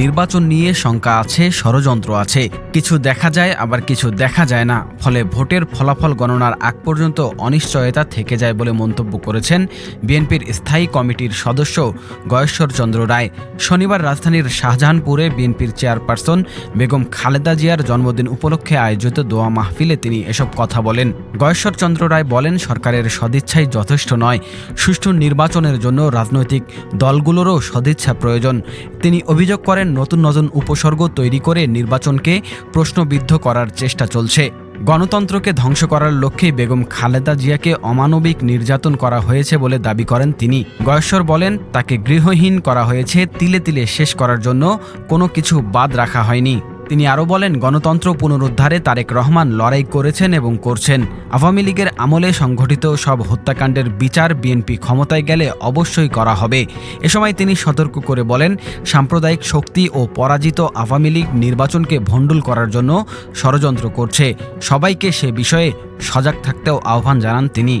নির্বাচন নিয়ে শঙ্কা আছে, ষড়যন্ত্র আছে। কিছু দেখা যায়, আবার কিছু দেখা যায় না। ফলে ভোটের ফলাফল গণনার আগ পর্যন্ত অনিশ্চয়তা থেকে যায় বলে মন্তব্য করেছেন বিএনপির স্থায়ী কমিটির সদস্য গয়েশ্বর চন্দ্র রায়। শনিবার রাজধানীর শাহজাহানপুরে বিএনপির চেয়ারপারসন বেগম খালেদা জিয়ার জন্মদিন উপলক্ষে আয়োজিত দোয়া মাহফিলে তিনি এসব কথা বলেন। গয়েশ্বর চন্দ্র রায় বলেন, সরকারের সদিচ্ছাই যথেষ্ট নয়। সুষ্ঠু নির্বাচনের জন্য রাজনৈতিক দলগুলোরও সদিচ্ছা প্রয়োজন। তিনি অভিযোগ করেন নতুন নতুন উপসর্গ তৈরি করে নির্বাচনকে প্রশ্নবিদ্ধ করার চেষ্টা চলছে। গণতন্ত্রকে ধ্বংস করার লক্ষ্যে বেগম খালেদা জিয়াকে অমানবিক নির্যাতন করা হয়েছে বলে দাবি করেন তিনি। গয়েশ্বর বলেন, তাকে গৃহহীন করা হয়েছে, তিলে তিলে শেষ করার জন্য কোনো কিছু বাদ রাখা হয়নি। তিনি আরও বলেন, গণতন্ত্র পুনরুদ্ধারে তারেক রহমান লড়াই করেছেন এবং করছেন। আওয়ামী লীগের আমলে সংঘটিত সব হত্যাকাণ্ডের বিচার বিএনপি ক্ষমতায় গেলে অবশ্যই করা হবে। এ সময় তিনি সতর্ক করে বলেন, সাম্প্রদায়িক শক্তি ও পরাজিত আওয়ামী লীগ নির্বাচনকে ভণ্ডুল করার জন্য ষড়যন্ত্র করছে। সবাইকে সে বিষয়ে সজাগ থাকতেও আহ্বান জানান তিনি।